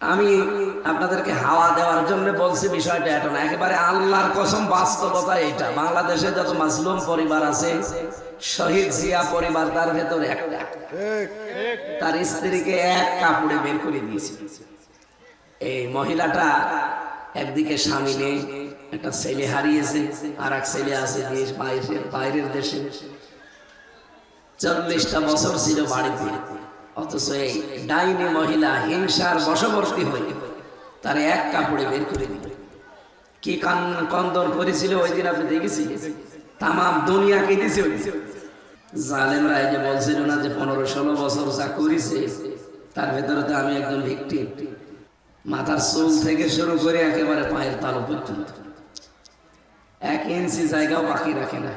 আমি আপনাদেরকে হাওয়া দেওয়ার জন্য বলছি বিষয়টা এটা না, একেবারে আল্লাহর কসম বাস্তবতা এটা। বাংলাদেশে যত মাসলুম পরিবার আছে, শহীদ জিয়া পরিবার, তার ভেতরে একটা। তার স্ত্রীকে এক কাপড়ে বের করে দিয়েছে। এই মহিলাটা একদিকে স্বামী নেই, একটা ছেলে হারিয়েছে আর এক ছেলে আছে বাইরের দেশে। চল্লিশটা বছর ছিল বাড়িতে। অথচ এই ডাইনি মহিলা হিংসার বশবর্তী হয়ে তার এক কাপড়ে বের করে দিল। কি কান কন্দন করেছিল ওই দিন আপনি দেখেছি তামাম দুনিয়া কেঁদেছে। জালেমরা এই যে বলছিল না যে পনেরো ষোলো বছর যা করেছে, তার ভেতরে তো আমি একজন ভিক্টিম। মাথার চুল থেকে শুরু করে একেবারে পায়ের তালু পর্যন্ত। এক ইঞ্চি জায়গাও বাকি রাখে না।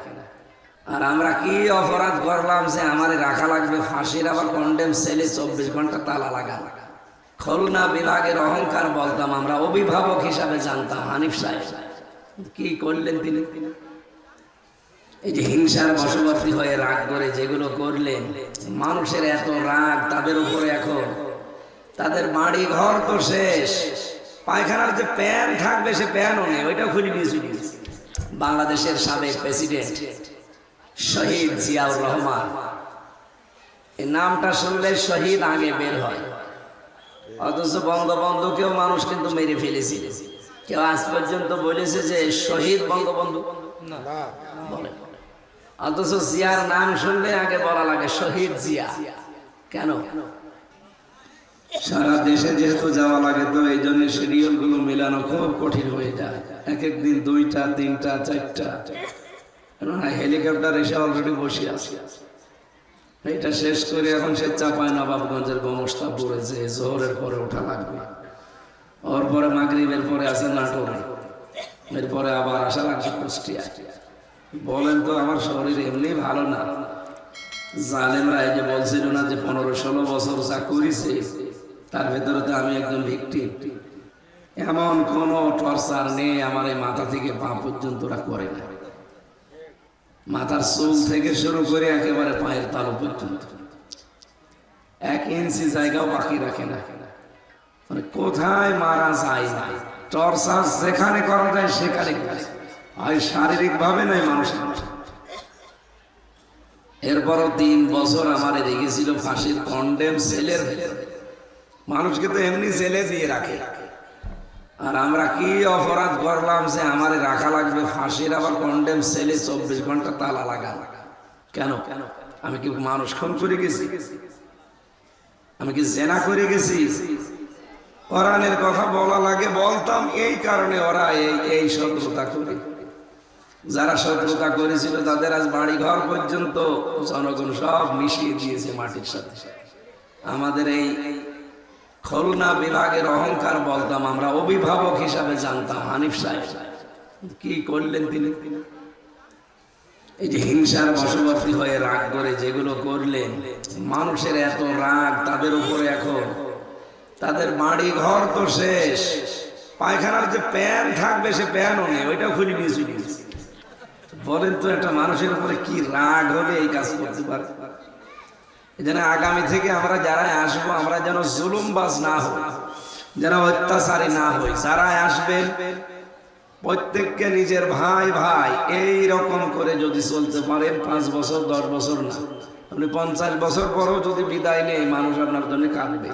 আর আমরা কি অপরাধ করলাম যে আমার রাখা লাগবে ফাঁসির? আবার কন্ডেম সেলে চব্বিশ ঘণ্টা তালা লাগা খুলনা বিভাগের অহংকার বলতাম, আমরা অভিভাবক হিসাবে জানতাম, হানিফ সাহেব। কি করলেন তিনি? এই যে হিংসার বশবর্তী হয়ে রাগ করে যেগুলো করলেন, মানুষের এত রাগ তাদের উপরে এখন। তাদের বাড়ি ঘর তো শেষ। পায়খানার যে প্যান থাকবে, সে প্যানও নেই ওইটা খুলে নিয়ে বাংলাদেশের সাবেক প্রেসিডেন্ট শহীদ জিয়াউর রহমান। এই নামটা শুনলে শহীদ আগে বের হয়। অথচ বঙ্গবন্ধুকেও মানুষ কিন্তু মেরে ফেলেছিল কেউ আজ পর্যন্ত বলেছে যে শহীদ বঙ্গবন্ধু? অথচ জিয়ার নাম শুনলে আগে বলা লাগে শহীদ জিয়া। কেন? সারা দেশে যেহেতু যাওয়া লাগে তো এই জন্য শিডিউলগুলো মেলানো খুব কঠিন হয়ে যায়। এক একদিন দুইটা তিনটা চারটা। কেননা হেলিকপ্টার এসে অলরেডি বসে আছে। এটা শেষ করে এখন সে চাপায় নবাবগঞ্জের গোমস্তা পড়েছে জোহরের পরে ওঠা লাগবে। ওর পরে মাগরিবের পরে আছে নাটোরে। এরপরে আবার আসা লাগছে কুষ্টিয়া। বলেন তো আমার শরীর এমনি ভালো না। জালেমরা এই যে বলছিল না যে পনেরো ষোলো বছর যা করেছে, তার ভেতরে তো আমি একজন ভিক্টিম। এমন কোনো টর্চার নেই আমার এই মাথা থেকে পা পর্যন্ত ওরা করে না। মাথার চুল থেকে শুরু করে একেবারে পায়ের তালু পর্যন্ত। এক ইঞ্চি জায়গাও বাকি রাখে না। মানে কোথায় মারা যায় না। টর্চার যেখানে করা যায় সেখানে হয় শারীরিক ভাবে নাই মানুষ। এরপরও তিন বছর আমার দেখেছিল ফাঁসির কন্ডেম সেলের মানুষকে তো এমনি জেলে দিয়ে রাখে রাখে। আর আমরা কি অপরাধ করলাম যে আমারে রাখা লাগবে ফাঁসির, আবার কন্ডেম সেলে চব্বিশ ঘণ্টা তালা লাগা কেন? কেন আমি কি মানুষ খুন করে গেছি? আমি কি জেনা করে গেছি? কোরআনের কথা বলা লাগে, বলতাম, এই কারণে ওরা এই এই শত্রুতা করে। যারা শত্রুতা করেছিল, তাদের আজ বাড়ি ঘর পর্যন্ত জনগণ সব মিশিয়ে দিয়েছে মাটির সাথে। আমাদের এই খুলনা বিভাগের অহংকার বলতাম, আমরা অভিভাবক হিসাবে জানতাম, হানিফ সাহেব। কি করলেন তিনি? এই যে হিংসার বশবর্তী হয়ে রাগ করে যেগুলো করলেন, মানুষের এত রাগ তাদের উপরে এখন। তাদের বাড়ি ঘর তো শেষ। পায়খানার যে প্যান থাকবে, সে প্যানও নেই, ওইটাও খুলে নিয়ে চলে গেছে। বলেন তো একটা মানুষের উপরে কি রাগ হলে এই কাজ করতে পারে? যেন আগামী থেকে আমরা যারা আসব, আমরা যেন জুলুমবাজ না হই, যেন অত্যাচারী না হই। যারা আসবেন প্রত্যেককে নিজের ভাই ভাই এই রকম করে যদি চলতে পারেন পাঁচ বছর, দশ বছর না। আপনি পঞ্চাশ বছর পরেও যদি বিদায় নেই মানুষ আপনার জন্য কাঁদবে।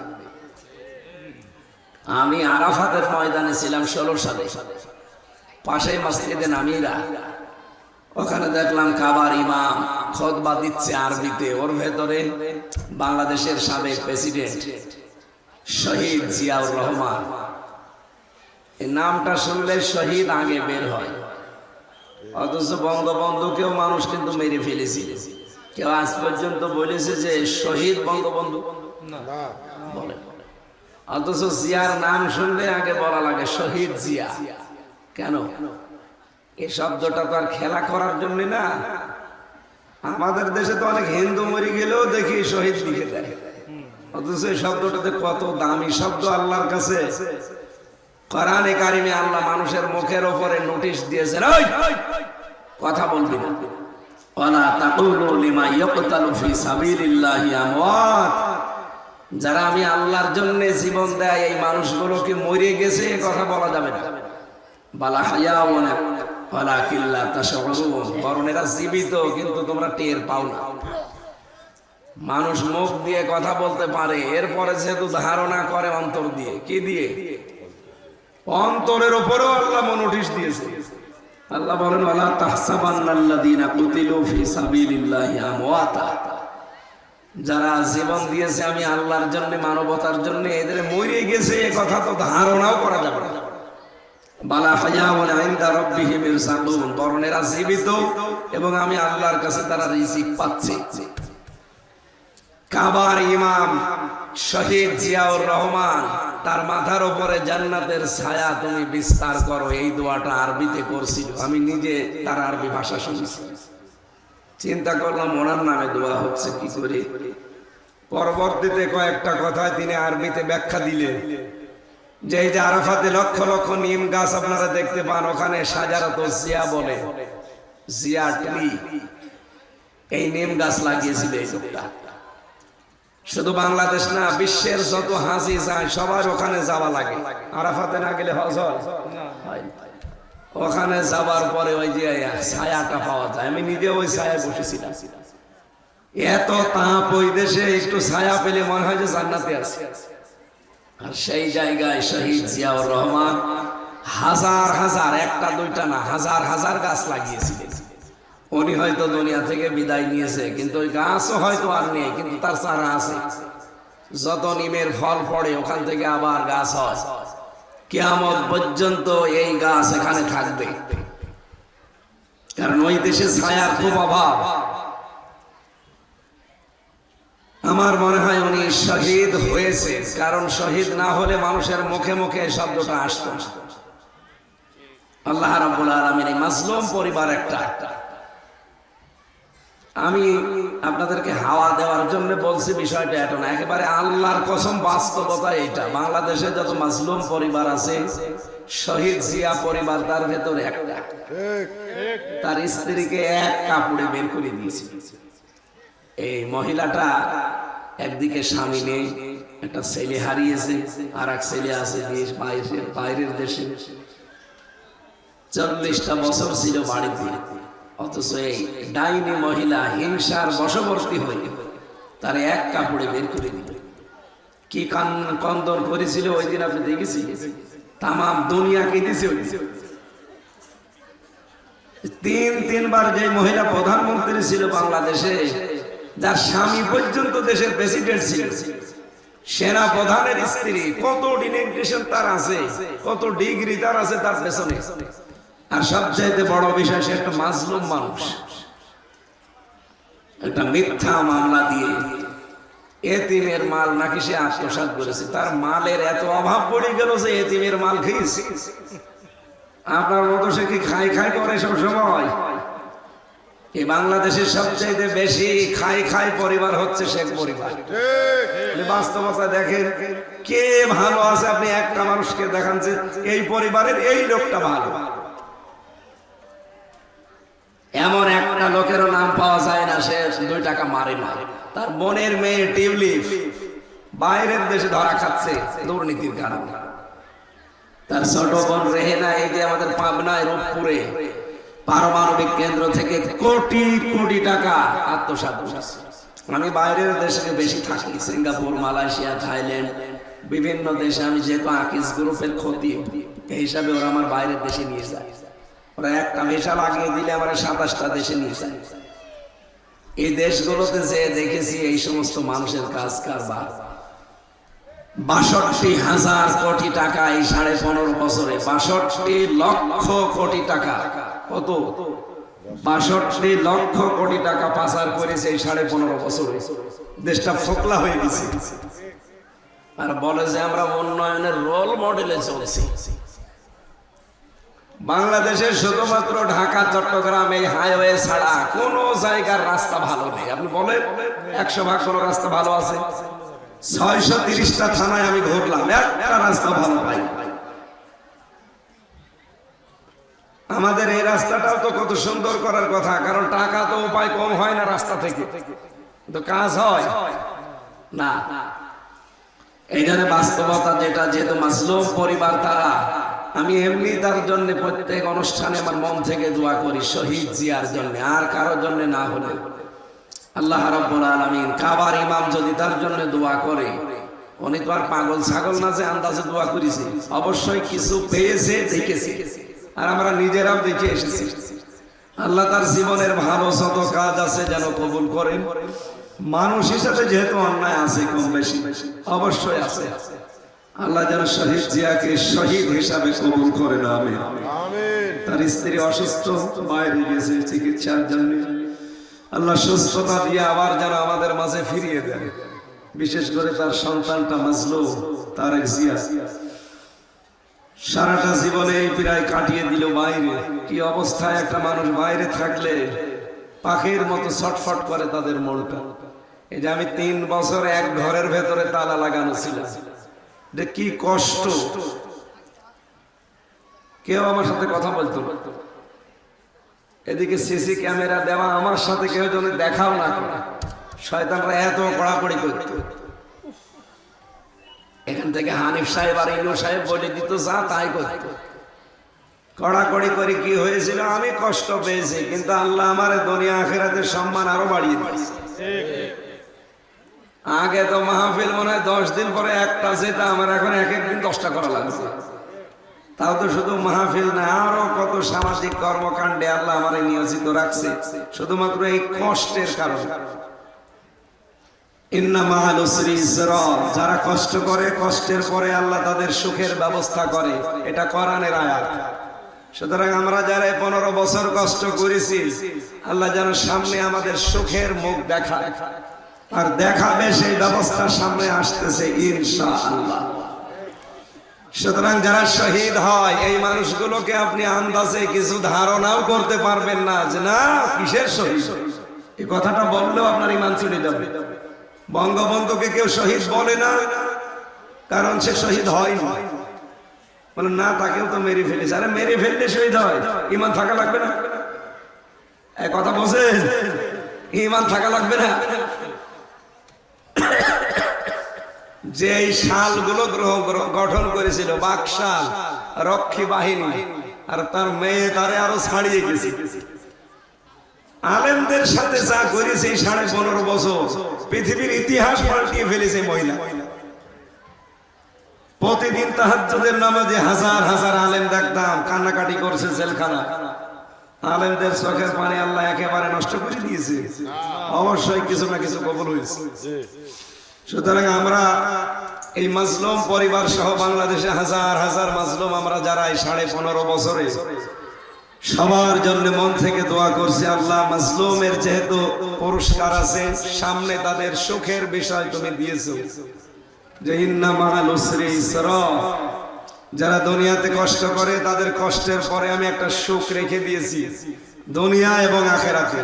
আমি আরাফাতের ময়দানে ছিলাম ষোলো সালে। পাশে মসজিদে নামিরা ওখানে দেখলাম কাবার ইমাম খতবা দিচ্ছে আরবিতে। ওর ভেতরে বাংলাদেশের সাবেক প্রেসিডেন্ট শহীদ জিয়াউর রহমান। এই নামটা শুনলে শহীদ আগে বের হয়। অথচ বঙ্গবন্ধুকেও মানুষ কিন্তু মেরে ফেলেছিল। কেউ আজ পর্যন্ত বলেছে যে শহীদ বঙ্গবন্ধু। বলে। অথচ জিয়ার নাম শুনলে আগে বলা লাগে শহীদ জিয়া। কেন? এই শব্দটা তো আর খেলা করার জন্য না। আমাদের দেশে তো অনেক হিন্দু মরে গেলেও দেখি শহীদ লিখে দেয় অথচ এই শব্দটাতে কত দামি শব্দ আল্লাহর কাছে। কারিমে আল্লাহ মানুষের মুখের ওপরে নোটিশ দিয়েছেন, ওই, কথা বলবি না। ওয়ালা তাকুলু লিমা ইয়াকতালু ফি সাবিলিল্লাহি আমওয়াত। যারা আমি আল্লাহর জন্য জীবন দেয়, এই মানুষগুলোকে মরে গেছে কথা বলা যাবে না। বালা হায়াউন মানুষ মুখ দিয়ে কথা বলতে পারে, এরপরে যেহেতু ধারণা করে অন্তর দিয়ে। কি দিয়ে? অন্তরের উপরেও আল্লাহ নোটিশ দিয়েছে। আল্লাহ বলেন যারা জীবন দিয়েছে আমি আল্লাহর জন্য, মানবতার জন্য, এদের মরে গেছে, এ কথা তো ধারণাও করা যাবে না। তারা মাথার উপরে জান্নাতের ছায়া তুমি বিস্তার করো, এই দোয়াটা আরবিতে করছিল আমি নিজে তার আরবি ভাষা শুনেছি। চিন্তা করলাম ওনার নামে দোয়া হচ্ছে, কি করে? পরবর্তীতে কয়েকটা কথায় তিনি আরবিতে ব্যাখ্যা দিলেন। যে এই যে আরাফাতে লক্ষ লক্ষ নিম গাছ আপনারা দেখতে পান, ওখানে সাজারত জিয়া বলে। জিয়া ট্রি। এই নিম গাছ লাগিয়েছিল এই লোকটা। শুধু বাংলাদেশ না, বিশ্বের যত হাসি যায়, সবার ওখানে যাওয়া লাগে। আরাফাতে না গেলে হজ? হয়। ওখানে যাবার পরে ওই যে ছায়াটা পাওয়া যায়। আমি নিজে ওই ছায়ায় বসেছিলাম। এত তাপ ওই দেশে, একটু ছায়া পেলে মনে হয় যে জান্নাতে আছে। আর সেই জায়গায় শহীদ জিয়াউর রহমান হাজার হাজার, একটা দুইটা না, হাজার হাজার গাছ লাগিয়েছিলেন। উনি হয়তো দুনিয়া থেকে বিদায় নিয়েছে, কিন্তু ওই গাছও হয়তো আর নেই, কিন্তু তার চারা আছে। যত নিমের ফল পড়ে, ওখান থেকে আবার গাছ হয়। কেয়ামত পর্যন্ত এই গাছ এখানে থাকবে। কারণ ওই দেশে ছায়ার খুব অভাব। আমার মনে হয় উনি শহীদ হয়েছে। কারণ শহীদ না হলে মানুষের মুখে মুখে শব্দটা আসতো। আল্লাহ রাব্বুল আলামিন এই মাজলুম পরিবার একটা। আমি আপনাদেরকে হাওয়া দেওয়ার জন্য বলছি বিষয়টা এটা না একেবারে আল্লাহর কসম বাস্তবতা এটা। বাংলাদেশে যত মাজলুম পরিবার আছে শহীদ জিয়া পরিবার তার ভেতরে একটা। তার স্ত্রীকে এক কাপড়ে বের করে দিয়েছে। এই মহিলাটা একদিকে স্বামী নেই, একটা ছেলে হারিয়েছে আর এক ছেলে আছে বাইরের দেশে। চল্লিশটা বছর ছিল বাড়িতে, অথচ এই ডাইনি মহিলা হিংসার বশবর্তী হয়ে তার এক কাপড়ে বের করে দিল। কি কান কন্দন করেছিল ওই দিন আপনি দেখেছি তামাম দুনিয়া কেঁদেছে ওই তিন তিনবার যে মহিলা প্রধানমন্ত্রী ছিল বাংলাদেশে যার স্বামী পর্যন্ত দেশের প্রেসিডেন্ট ছিল। সেনা প্রধানের স্ত্রী, কত ডিনেগ্রেশন তার আছে, কত ডিগ্রি তার আছে তার পেছনে। আর সবচাইতে বড় বিষয়, সে একটা মাজলুম মানুষ। একটা মিথ্যা মামলা দিয়ে এতিমের মাল নাকি সে আত্মসাৎ করেছে। তার মালের এত অভাব পড়ে গেল যে এতিমের মাল খেয়েছে। আপনার মতো সে কি খাই খাই করে সব সময় এই বাংলাদেশের সবচাইতে বেশি খাই খাই পরিবার হচ্ছে শেখ পরিবার। বাস্তবতা দেখেন, কে ভালো আছে আপনি একটা মানুষকে দেখান যে এই পরিবারের এই লোকটা ভালো। এমন একটা লোকেরও নাম পাওয়া যায় না, সে দুই টাকা মারে না। তার বোনের মেয়ে টিউলিপ বাইরের দেশে ধরা খাচ্ছে দুর্নীতির কারণে। তার ছোট বোন রেহেনা, এই যে আমাদের পাবনায় রূপপুরে। পারমাণবিক কেন্দ্র থেকে কোটি কোটি টাকা আত্মসাৎ করেছে। আমি বাইরের দেশে বেশি থাকি, সিঙ্গাপুর, মালয়েশিয়া, থাইল্যান্ড, বিভিন্ন দেশে আমি যেহেতু আকিস গ্রুপের ক্ষতি, এই হিসাবে ওরা আমার বাইরের দেশে নিয়ে যায়। ওরা একটা মেশা লাগিয়ে দিলে আমার সাতাশটা দেশে নিয়ে যায়। এই দেশগুলোতে যে দেখেছি, এই সমস্ত মানুষের কাজ কারবার। বাষট্টি হাজার কোটি টাকা এই সাড়ে পনেরো বছরে, বাষট্টি লক্ষ কোটি টাকা। কত? বাষট্টি লক্ষ কোটি টাকা পাচার করেছে এই সাড়ে পনেরো দেশটা ফোকলা হয়ে গেছে। আর বলে যে আমরা উন্নয়নের রোল মডেলে চলছি। বাংলাদেশের শুধুমাত্র ঢাকা, চট্টগ্রাম এই হাইওয়ে ছাড়া কোন জায়গার রাস্তা ভালো নেই। আপনি বলেন, একশো ভাগ কোন রাস্তা ভালো আছে? ছয়শো তিরিশটা থানায় আমি ঘুরলাম, একটা রাস্তা ভালো পাই আমাদের এই রাস্তাটাও তো কত সুন্দর করার কথা, কারণ টাকা তো উপায় কম হয় না রাস্তা থেকে। তো কাজ হয়? না। এইখানে বাস্তবতা যেটা, যেহেতু মাসলুম পরিবার তারা, আমি এমনি তার জন্য প্রত্যেক অনুষ্ঠানে আমার মন থেকে দোয়া করি, শহীদ জিয়ার জন্য, আর কারোর জন্য না হলে। আল্লাহ রাব্বুল আলামিন কাবার ইমাম যদি তার জন্য দোয়া করে, উনি তো আর পাগল ছাগল না যে আন্দাজে দোয়া করেছে। অবশ্যই কিছু পেয়েছে, দেখেছে। আর আমরা নিজেরাও দেখে এসেছি। আল্লাহ তার জীবনের ভালো শত কাজ আছে যেন কবুল করেন মানুষ হিসাবে যেহেতু অন্যায় আছে কম বেশি অবশ্যই আছে। আল্লাহ যেন শহীদ জিয়াকে শহীদ হিসাবে কবুল করেন আমি তার স্ত্রী অসুস্থ বাইরে গেছে চিকিৎসার জন্য। আল্লাহ সুস্থতা দিয়ে আবার যেন আমাদের মাঝে ফিরিয়ে দেন। বিশেষ করে তার সন্তানটা মাজলু তার এক জিয়া। সারাটা জীবনে প্রায় কাটিয়ে দিল বাইরে। কি অবস্থায় একটা মানুষ বাইরে থাকলে পাখির মতো ছটফট করে তাদের মনটা। এই যে আমি তিন বছর এক ঘরের ভেতরে তালা লাগানো ছিল যে কি কষ্ট। কেউ আমার সাথে কথা বলতো। এদিকে সিসি ক্যামেরা দেওয়া আমার সাথে কেউ যেন দেখাও না শয়তানরা এত কড়াকড়ি করত। এখান থেকে হানিফ সাহেব আর ইনু সাহেব বলে দিত, যা তাই করত কড়াকড়ি করে কি হয়েছিল, আমি কষ্ট পেয়েছি, কিন্তু আল্লাহ আমার দুনিয়া আখেরাতের সম্মান আরও বাড়িয়ে দিয়েছে। আগে তো মাহফিল মনে হয় দশ দিন পরে একটা যেটা আমার এখন এক একদিন দশটা করা লাগছে। তাও তো শুধু মাহফিল না, আরও কত সামাজিক কর্মকাণ্ডে আল্লাহ আমার নিয়োজিত রাখছে, শুধুমাত্র এই কষ্টের কারণে ইন্না মাহাল উসরি ইসরা। যারা কষ্ট করে, কষ্টের পরে আল্লাহ তাদের সুখের ব্যবস্থা করে। এটা কোরআনের আয়াত। সুতরাং আমরা যারা পনেরো বছর কষ্ট করেছি, আল্লাহ যেন সামনে আমাদের সুখের মুখ দেখায়। আর দেখাবে সেই ব্যবস্থা সামনে আসতেছে ইনশা আল্লাহ সুতরাং যারা শহীদ হয়, এই মানুষগুলোকে আপনি আন্দাজে কিছু ধারণাও করতে পারবেন না যে, না, কিসের শহীদ? এই কথাটা বললেও আপনার ইমান চলে যাবে। বঙ্গবন্ধুকে কেউ শহীদ বলে না, কারণ সে শহীদ হয় বলে, না, তাকেও তো মেরে ফেলেছে। আরে, মেরে ফেললে শহীদ হয়, ইমান থাকা লাগবে না। কথা বলছেন ইমান থাকা লাগবে না। যে শালগুলো গঠন করেছিল, বাকশাল, রক্ষী বাহিনী, আর তার মেয়ে তারে আরও ছাড়িয়ে গেছে। আলেমদের সাথে যা করেছে সাড়ে পনেরো বছর, পৃথিবীর ইতিহাস পাল্টিয়ে ফেলেছে মহিলা। প্রতিদিন তাহাজ্জুদের নামাজে হাজার হাজার আলেম দেখতাম, কান্নাকাটি করছে জেলখানা। আলেমদের চোখের পানি আল্লাহ একেবারে নষ্ট করে দিয়েছে। অবশ্যই কিছু না কিছু কবল হয়েছে। সুতরাং আমরা এই মাজলুম পরিবার সহ বাংলাদেশে হাজার হাজার মাজলুম আমরা যারা এই সাড়ে পনেরো বছরে সবার জন্য মন থেকে দোয়া করছি আল্লাহ, মাজলুমের যেহেতু পুরস্কার আছে, সামনে তাদের সুখের বিষয় তুমি দিয়েছ। যে ইন্না মাহাল। যারা দুনিয়াতে কষ্ট করে, তাদের কষ্টের পরে আমি একটা সুখ রেখে দিয়েছি, দুনিয়া এবং আখেরাতে।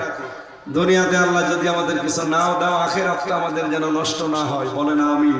দুনিয়াতে আল্লাহ যদি আমাদের কিছু নাও দাও, আখেরাতটা আমাদের যেন নষ্ট না হয়। বলে না আমি